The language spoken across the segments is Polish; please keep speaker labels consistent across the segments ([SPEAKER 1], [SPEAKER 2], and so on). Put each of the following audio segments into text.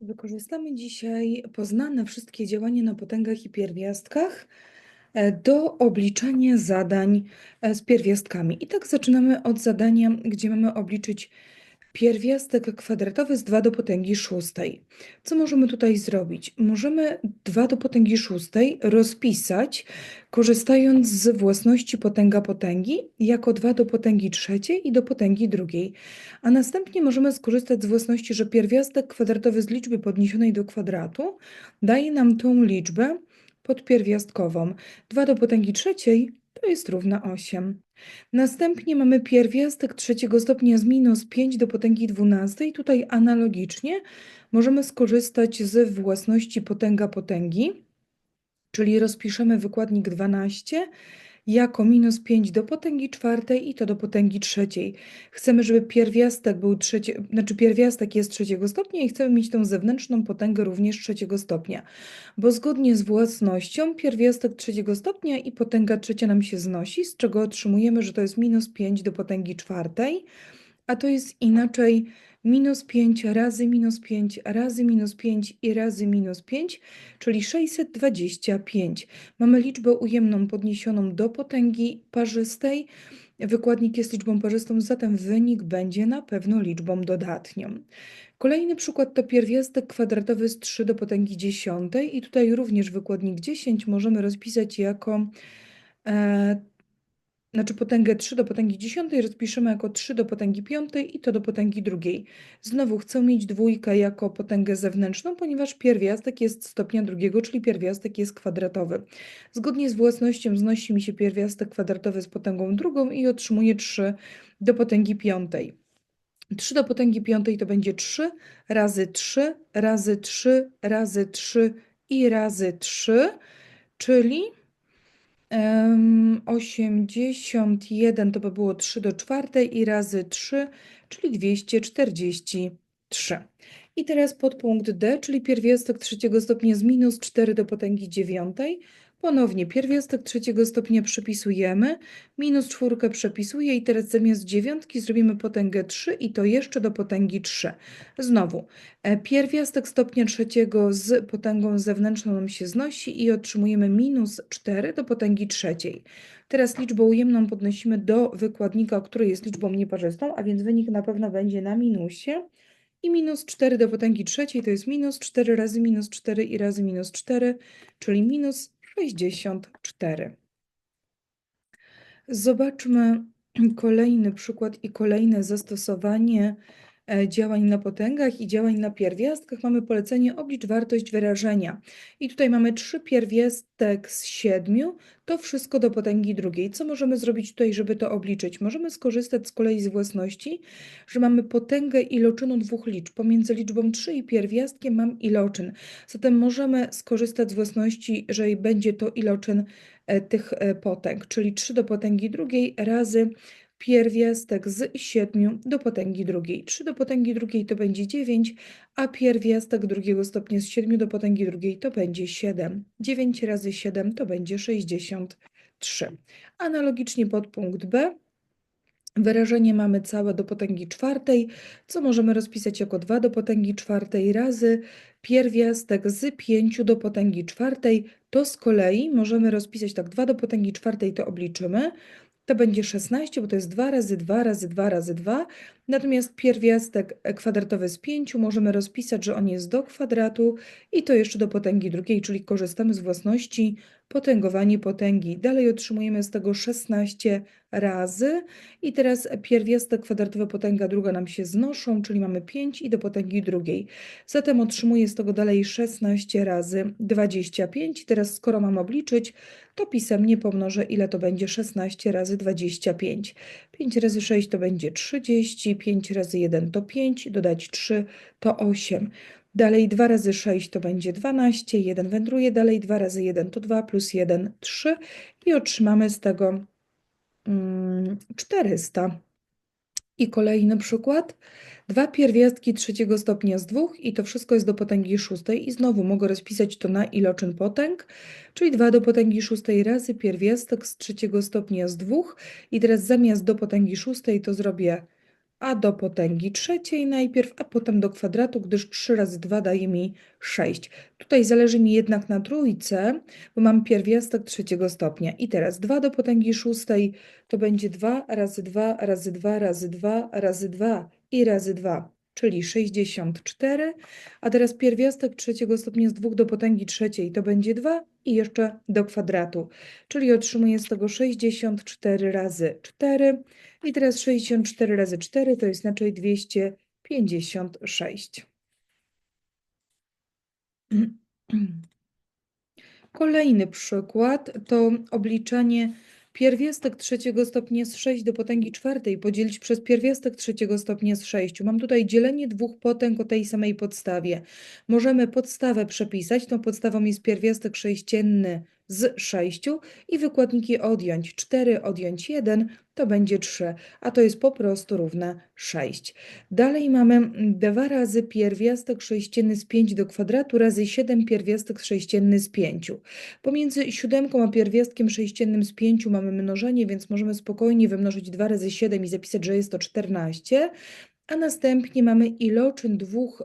[SPEAKER 1] Wykorzystamy dzisiaj poznane wszystkie działania na potęgach i pierwiastkach e, do obliczania zadań e, z pierwiastkami. I tak zaczynamy od zadania, gdzie mamy obliczyć pierwiastek kwadratowy z 2 do potęgi szóstej. Co możemy tutaj zrobić? Możemy 2 do potęgi szóstej rozpisać, korzystając z własności potęga potęgi, jako 2 do potęgi trzeciej i do potęgi drugiej. A następnie możemy skorzystać z własności, że pierwiastek kwadratowy z liczby podniesionej do kwadratu daje nam tą liczbę podpierwiastkową. 2 do potęgi trzeciej to jest równa 8. Następnie mamy pierwiastek trzeciego stopnia z minus 5 do potęgi 12. Tutaj analogicznie możemy skorzystać z własności potęga potęgi, czyli rozpiszemy wykładnik 12 jako minus 5 do potęgi czwartej i to do potęgi trzeciej. Chcemy, żeby pierwiastek był trzeci, znaczy pierwiastek jest trzeciego stopnia i chcemy mieć tą zewnętrzną potęgę również trzeciego stopnia, bo zgodnie z własnością pierwiastek trzeciego stopnia i potęga trzecia nam się znosi, z czego otrzymujemy, że to jest minus 5 do potęgi czwartej, a to jest inaczej minus 5 razy minus 5 razy minus 5 i razy minus 5, czyli 625. Mamy liczbę ujemną podniesioną do potęgi parzystej. Wykładnik jest liczbą parzystą, zatem wynik będzie na pewno liczbą dodatnią. Kolejny przykład to pierwiastek kwadratowy z 3 do potęgi 10 i tutaj również wykładnik 10 możemy rozpisać jako e, znaczy potęgę 3 do potęgi 10 rozpiszemy jako 3 do potęgi 5 i to do potęgi drugiej. Znowu chcę mieć dwójkę jako potęgę zewnętrzną, ponieważ pierwiastek jest stopnia drugiego, czyli pierwiastek jest kwadratowy. Zgodnie z własnością znosi mi się pierwiastek kwadratowy z potęgą drugą i otrzymuję 3 do potęgi 5. 3 do potęgi 5 to będzie 3 razy 3 razy 3 razy 3 i razy 3, czyli 81 to by było 3 do czwartej i razy 3, czyli 243. I teraz podpunkt D, czyli pierwiastek trzeciego stopnia z minus 4 do potęgi dziewiątej. Ponownie pierwiastek trzeciego stopnia przepisujemy, minus czwórkę przepisuję i teraz zamiast dziewiątki zrobimy potęgę 3 i to jeszcze do potęgi 3. Znowu, e, pierwiastek stopnia trzeciego z potęgą zewnętrzną nam się znosi i otrzymujemy minus 4 do potęgi trzeciej. Teraz liczbę ujemną podnosimy do wykładnika, który jest liczbą nieparzystą, a więc wynik na pewno będzie na minusie. I minus 4 do potęgi trzeciej to jest minus 4 razy minus 4 i razy minus 4, czyli minus 64. Zobaczmy kolejny przykład i kolejne zastosowanie działań na potęgach i działań na pierwiastkach. Mamy polecenie oblicz wartość wyrażenia. I tutaj mamy trzy pierwiastek z siedmiu, to wszystko do potęgi drugiej. Co możemy zrobić tutaj, żeby to obliczyć? Możemy skorzystać z kolei z własności, że mamy potęgę iloczynu dwóch liczb. Pomiędzy liczbą 3 i pierwiastkiem mam iloczyn. Zatem możemy skorzystać z własności, że będzie to iloczyn e, tych e, potęg, czyli 3 do potęgi drugiej razy pierwiastek z 7 do potęgi drugiej. 3 do potęgi drugiej to będzie 9, a pierwiastek drugiego stopnia z 7 do potęgi drugiej to będzie 7. 9 razy 7 to będzie 63. Analogicznie podpunkt B. Wyrażenie mamy całe do potęgi czwartej, co możemy rozpisać jako 2 do potęgi czwartej razy pierwiastek z 5 do potęgi czwartej. To z kolei możemy rozpisać tak 2 do potęgi czwartej to obliczymy, to będzie 16, bo to jest 2 razy 2 razy 2 razy 2. Natomiast pierwiastek kwadratowy z 5 możemy rozpisać, że on jest do kwadratu i to jeszcze do potęgi drugiej, czyli korzystamy z własności potęgowanie potęgi. Dalej otrzymujemy z tego 16 razy i teraz pierwiastek kwadratowy potęga druga nam się znoszą, czyli mamy 5 i do potęgi drugiej. Zatem otrzymuję z tego dalej 16 razy 25. Teraz skoro mam obliczyć, to pisemnie pomnożę ile to będzie 16 razy 25. 5 razy 6 to będzie 30, 5 razy 1 to 5, dodać 3 to 8. Dalej 2 razy 6 to będzie 12, 1 wędruje, dalej 2 razy 1 to 2, plus 1 3 i otrzymamy z tego 400. Mm, I kolejny przykład. Dwa pierwiastki trzeciego stopnia z dwóch i to wszystko jest do potęgi szóstej i znowu mogę rozpisać to na iloczyn potęg, czyli 2 do potęgi szóstej razy pierwiastek z trzeciego stopnia z dwóch i teraz zamiast do potęgi szóstej to zrobię a do potęgi trzeciej najpierw, a potem do kwadratu, gdyż 3 razy 2 daje mi 6. Tutaj zależy mi jednak na trójce, bo mam pierwiastek trzeciego stopnia. I teraz 2 do potęgi szóstej to będzie 2 razy 2 razy 2 razy 2 razy 2 i razy 2, czyli 64. A teraz pierwiastek trzeciego stopnia z 2 do potęgi trzeciej to będzie 2 i jeszcze do kwadratu, czyli otrzymuję z tego 64 razy 4 i teraz 64 razy 4 to jest znaczy 256. Kolejny przykład to obliczanie pierwiastek trzeciego stopnia z 6 do potęgi czwartej podzielić przez pierwiastek trzeciego stopnia z 6. Mam tutaj dzielenie dwóch potęg o tej samej podstawie. Możemy podstawę przepisać. Tą podstawą jest pierwiastek sześcienny z 6 i wykładniki odjąć. 4 odjąć 1 to będzie 3, a to jest po prostu równe 6. Dalej mamy 2 razy pierwiastek sześcienny z 5 do kwadratu razy 7 pierwiastek sześcienny z 5. Pomiędzy siódemką a pierwiastkiem sześciennym z 5 mamy mnożenie, więc możemy spokojnie wymnożyć 2 razy 7 i zapisać, że jest to 14. A następnie mamy iloczyn dwóch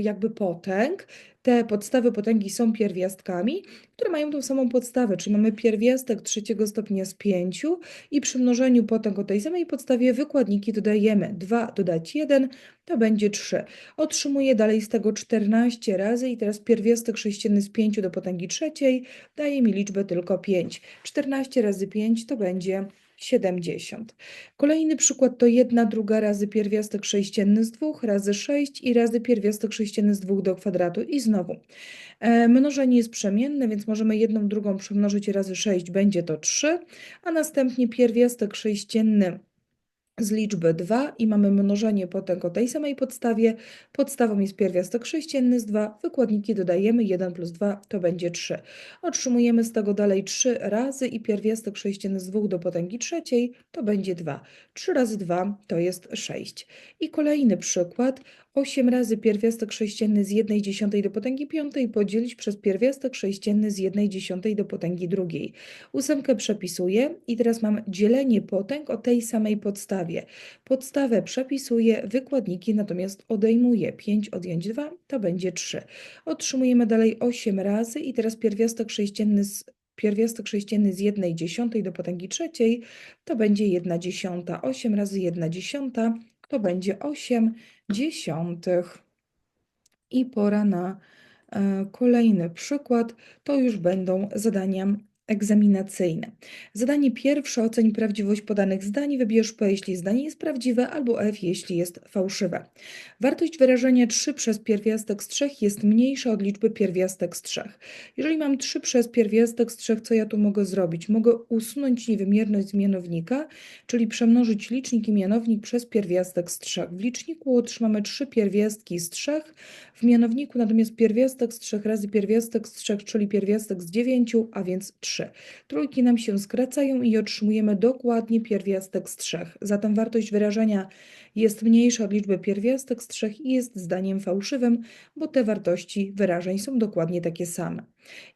[SPEAKER 1] jakby potęg, te podstawy potęgi są pierwiastkami, które mają tą samą podstawę, czyli mamy pierwiastek trzeciego stopnia z 5 i przy mnożeniu potęg o tej samej podstawie wykładniki dodajemy 2 dodać 1 to będzie 3. Otrzymuję dalej z tego 14 razy i teraz pierwiastek sześcienny z 5 do potęgi trzeciej daje mi liczbę tylko 5. 14 razy 5 to będzie 70. Kolejny przykład to 1 druga razy pierwiastek sześcienny z 2 razy 6 i razy pierwiastek sześcienny z 2 do kwadratu i znowu. E, mnożenie jest przemienne, więc możemy jedną drugą przemnożyć razy 6, będzie to 3, a następnie pierwiastek sześcienny z liczby 2 i mamy mnożenie potęg o tej samej podstawie. Podstawą jest pierwiastek sześcienny z 2, wykładniki dodajemy 1 plus 2 to będzie 3. Otrzymujemy z tego dalej 3 razy i pierwiastek sześcienny z 2 do potęgi trzeciej to będzie 2. 3 razy 2 to jest 6. I kolejny przykład. 8 razy pierwiastek sześcienny z 1 dziesiątej do potęgi piątej podzielić przez pierwiastek sześcienny z 1 dziesiątej do potęgi drugiej. Ósemkę przepisuję i teraz mam dzielenie potęg o tej samej podstawie. Podstawę przepisuję, wykładniki natomiast odejmuję. 5 odjąć 2 to będzie 3. Otrzymujemy dalej 8 razy i teraz pierwiastek sześcienny z pierwiastek sześcienny z 1 dziesiątej do potęgi trzeciej to będzie 1 dziesiąta. 8 razy 1 dziesiąta to będzie 8 dziesiątych. I pora na e, kolejny przykład. To już będą zadania egzaminacyjne. Zadanie pierwsze oceń prawdziwość podanych zdań. Wybierz P, jeśli zdanie jest prawdziwe, albo F, jeśli jest fałszywe. Wartość wyrażenia 3 przez pierwiastek z 3 jest mniejsza od liczby pierwiastek z 3. Jeżeli mam 3 przez pierwiastek z 3, co ja tu mogę zrobić? Mogę usunąć niewymierność z mianownika, czyli przemnożyć licznik i mianownik przez pierwiastek z 3. W liczniku otrzymamy 3 pierwiastki z 3, w mianowniku natomiast pierwiastek z 3 razy pierwiastek z 3, czyli pierwiastek z 9, a więc 3. 3. Trójki nam się skracają i otrzymujemy dokładnie pierwiastek z 3. Zatem wartość wyrażenia jest mniejsza od liczby pierwiastek z 3 i jest zdaniem fałszywym, bo te wartości wyrażeń są dokładnie takie same.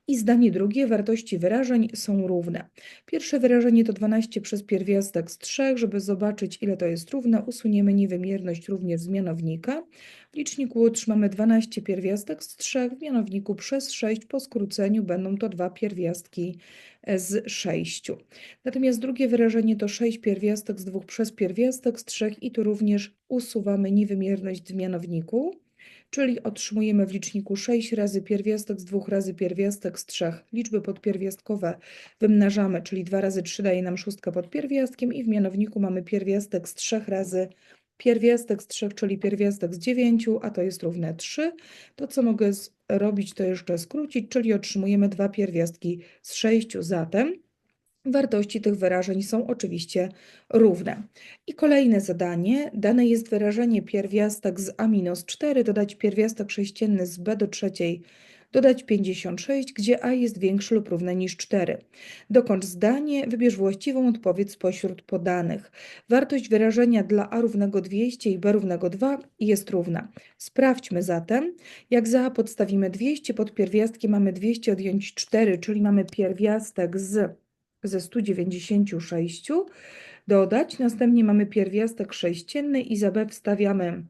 [SPEAKER 1] I zdanie drugie, wartości wyrażeń są równe. Pierwsze wyrażenie to 12 przez pierwiastek z 3. Żeby zobaczyć, ile to jest równe, usuniemy niewymierność również z mianownika. W liczniku otrzymamy 12 pierwiastek z 3, w mianowniku przez 6 po skróceniu będą to dwa pierwiastki z 6. Natomiast drugie wyrażenie to 6 pierwiastek z 2 przez pierwiastek z 3 i tu również usuwamy niewymierność w mianowniku czyli otrzymujemy w liczniku 6 razy pierwiastek z 2 razy pierwiastek z 3. Liczby podpierwiastkowe wymnażamy, czyli 2 razy 3 daje nam szóstka pod pierwiastkiem i w mianowniku mamy pierwiastek z 3 razy pierwiastek z 3, czyli pierwiastek z 9, a to jest równe 3. To, co mogę zrobić, to jeszcze skrócić, czyli otrzymujemy dwa pierwiastki z 6. Zatem wartości tych wyrażeń są oczywiście równe. I kolejne zadanie. Dane jest wyrażenie pierwiastek z a minus 4, dodać pierwiastek sześcienny z b do trzeciej dodać 56, gdzie a jest większy lub równe niż 4. Dokończ zdanie, wybierz właściwą odpowiedź spośród podanych. Wartość wyrażenia dla a równego 200 i b równego 2 jest równa. Sprawdźmy zatem, jak za a podstawimy 200, pod pierwiastkiem mamy 200 odjąć 4, czyli mamy pierwiastek z ze 196, dodać. Następnie mamy pierwiastek sześcienny i za b wstawiamy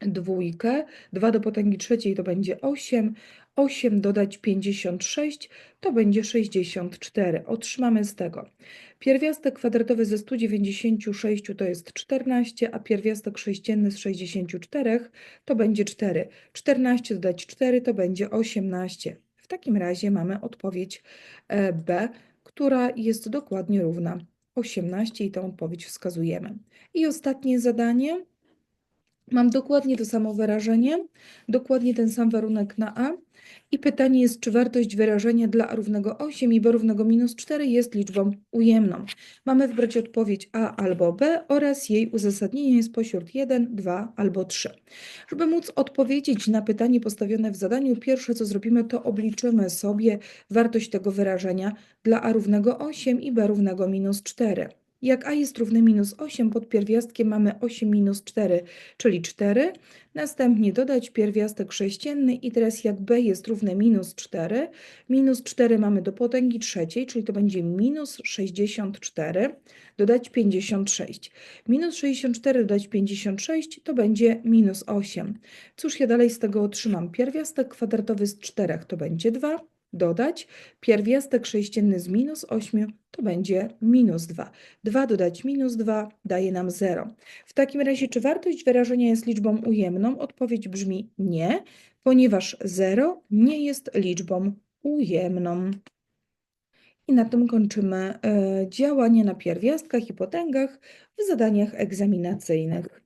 [SPEAKER 1] dwójkę, 2 do potęgi trzeciej to będzie 8, 8 dodać 56 to będzie 64. Otrzymamy z tego pierwiastek kwadratowy ze 196 to jest 14, a pierwiastek sześcienny z 64 to będzie 4. 14 dodać 4 to będzie 18. W takim razie mamy odpowiedź e, B, która jest dokładnie równa 18 i tę odpowiedź wskazujemy. I ostatnie zadanie. Mam dokładnie to samo wyrażenie, dokładnie ten sam warunek na A i pytanie jest, czy wartość wyrażenia dla A równego 8 i B równego minus 4 jest liczbą ujemną. Mamy wybrać odpowiedź A albo B oraz jej uzasadnienie jest pośród 1, 2 albo 3. Żeby móc odpowiedzieć na pytanie postawione w zadaniu, pierwsze co zrobimy to obliczymy sobie wartość tego wyrażenia dla A równego 8 i B równego minus 4. Jak a jest równy minus 8, pod pierwiastkiem mamy 8 minus 4, czyli 4. Następnie dodać pierwiastek sześcienny i teraz jak b jest równe minus 4, minus 4 mamy do potęgi trzeciej, czyli to będzie minus 64, dodać 56. Minus 64 dodać 56 to będzie minus 8. Cóż ja dalej z tego otrzymam? Pierwiastek kwadratowy z 4 to będzie 2, dodać pierwiastek sześcienny z minus 8 to będzie minus 2. 2 dodać minus 2 daje nam 0. W takim razie, czy wartość wyrażenia jest liczbą ujemną? Odpowiedź brzmi nie, ponieważ 0 nie jest liczbą ujemną. I na tym kończymy e, działanie na pierwiastkach i potęgach w zadaniach egzaminacyjnych.